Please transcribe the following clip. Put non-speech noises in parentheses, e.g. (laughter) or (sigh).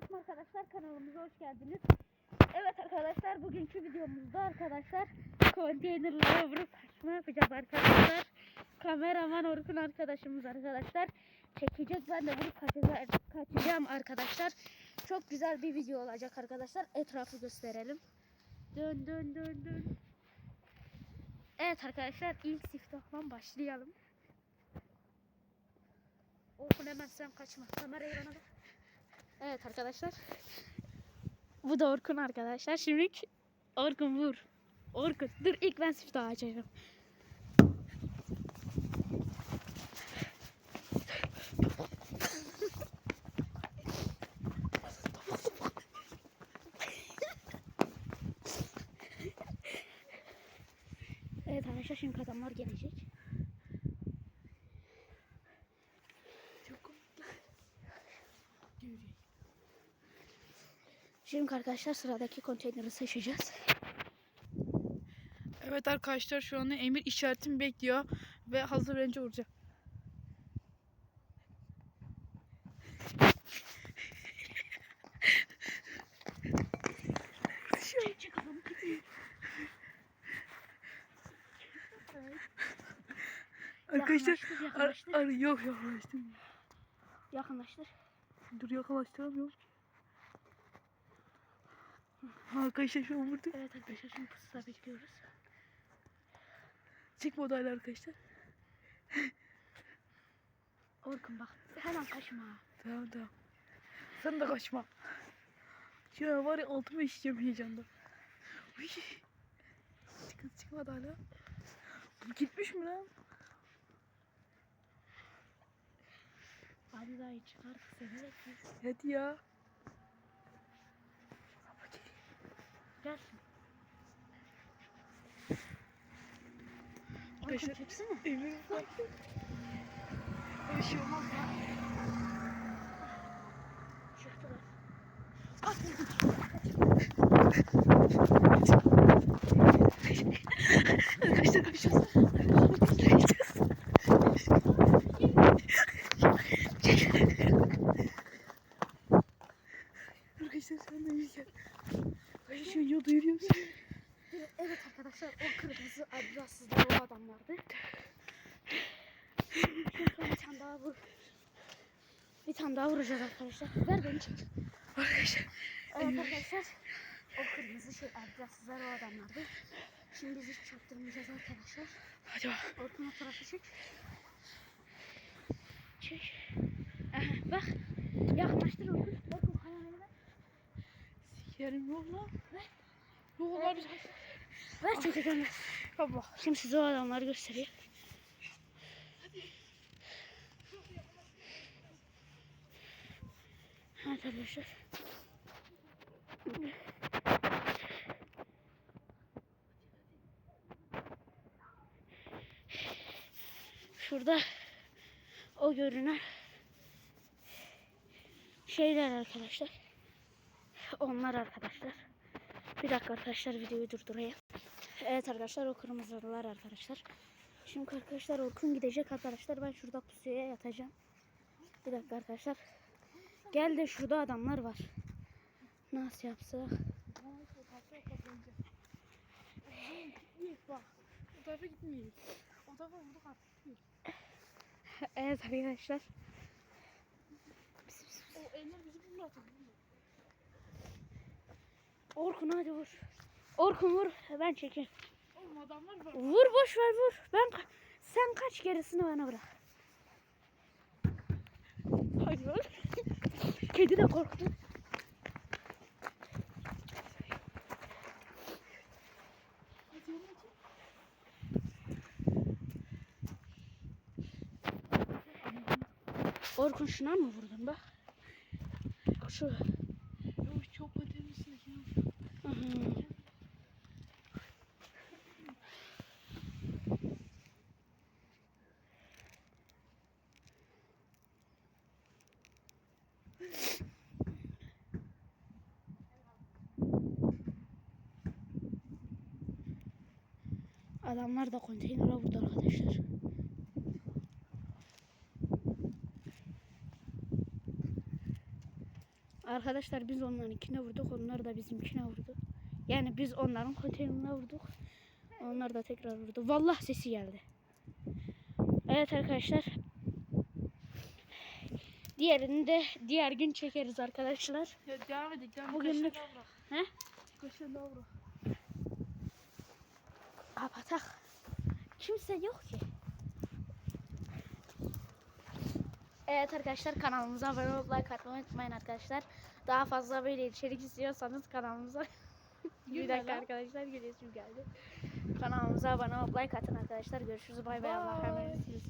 Selamünaleyküm arkadaşlar kanalımıza hoş geldiniz. Evet arkadaşlar bugünkü videomuzda arkadaşlar konteynerlara vurup saçma yapacağız arkadaşlar. Kameraman Orkun arkadaşımız arkadaşlar çekecek ben de kaçacağım, kaçacağım arkadaşlar. Çok güzel bir video olacak arkadaşlar. Etrafı gösterelim. Dön dön dön dön. Evet arkadaşlar ilk siftahla başlayalım. Orkun hemen sen kaçma. Kamerayı bana ver. Evet arkadaşlar. Bu da Orkun arkadaşlar. Şimdi Orkun vur. Orkun. Dur ilk ben siftahı açacağım. Evet arkadaşlar şimdi adamlar gelecek. Şimdi arkadaşlar sıradaki konteyneri seçeceğiz. Evet arkadaşlar şu anda Emir işaretimi bekliyor ve hazır önce vuracak. Arkadaşlar Yakınlaştır, ar, yakınlaştır. ar, yok yaklaştım. Yakınlaştır. Dur yaklaştıramıyorum. Arkadaşlar şu an vurdu. Evet arkadaşlar şimdi pusuda bekliyoruz. Çıkma odayla arkadaşlar. Orkun bak hemen kaçma. Tamam tamam. Sen de kaçma. Şu an var ya altıma işeceğim heyecandan. Uy. Çıkın çıkmadı hala. Bu gitmiş mi lan? Hadi daha iyi çıkar seni bekliyoruz. Hadi ya. Orkun Arkadaşlar çeksene. Bak. Bir şey olmaz ya. Çıktılar. Arkadaşlar kaçacağız. Arkadaşlar sen de iyi gel. Şu yolda yürüyoruz. Evet arkadaşlar o kırmızı adressizler o. Şimdi sonra bir tane daha vur. Bir tane daha vuracağız arkadaşlar. Ver beni çek. Arkadaşlar Evet arkadaşlar o kırmızı şey adressizler o adamlardı. Şimdi biz hiç çaktırmayacağız arkadaşlar. hadi bak. Orkun tarafı çek. Çek. Aha, bak. Yaklaştır Orkun. Orkun Sikerim yok lan. Yok lan. Ver çekeceğim. Baba. Şimdi size o adamları göstereyim. Evet arkadaşlar. Şurada o görünen şeyler arkadaşlar. Onlar arkadaşlar. Bir dakika arkadaşlar videoyu durdurayım. Evet arkadaşlar o kırmızılar arkadaşlar. Şimdi arkadaşlar Orkun gidecek arkadaşlar. Ben şurada pusuya yatacağım. Bir dakika arkadaşlar. Gel de şurada adamlar var. Nasıl yapsak? Evet arkadaşlar. O Emir bizi fırlatır. Orkun hadi vur. Orkun vur. Ben çekeyim. Oğlum adamlar var. Vur boş ver vur. Ben ka- sen kaç gerisini bana bırak. Hadi vur. (laughs) Kedi de korktu. Orkun şuna mı vurdun bak? Şu. Yok çok patenmişsin. Aha. Adamlar da konteynere vurdu arkadaşlar. Arkadaşlar biz onların ikine vurduk. Onlar da bizimkine vurdu. Yani biz onların konteynerine vurduk. Onlar da tekrar vurdu. Vallahi sesi geldi. Evet arkadaşlar. Diğerini de diğer gün çekeriz arkadaşlar. Ya devam edelim. Bugünlük- He? Kaşın bırak. Kapatak. Kimse yok ki. Evet arkadaşlar kanalımıza abone olup like atmayı unutmayın arkadaşlar. Daha fazla böyle içerik istiyorsanız kanalımıza (laughs) bir dakika arkadaşlar gülüyorsun geldi. Kanalımıza abone olup like atın arkadaşlar. Görüşürüz bay bay. Allah'a emanetsiniz.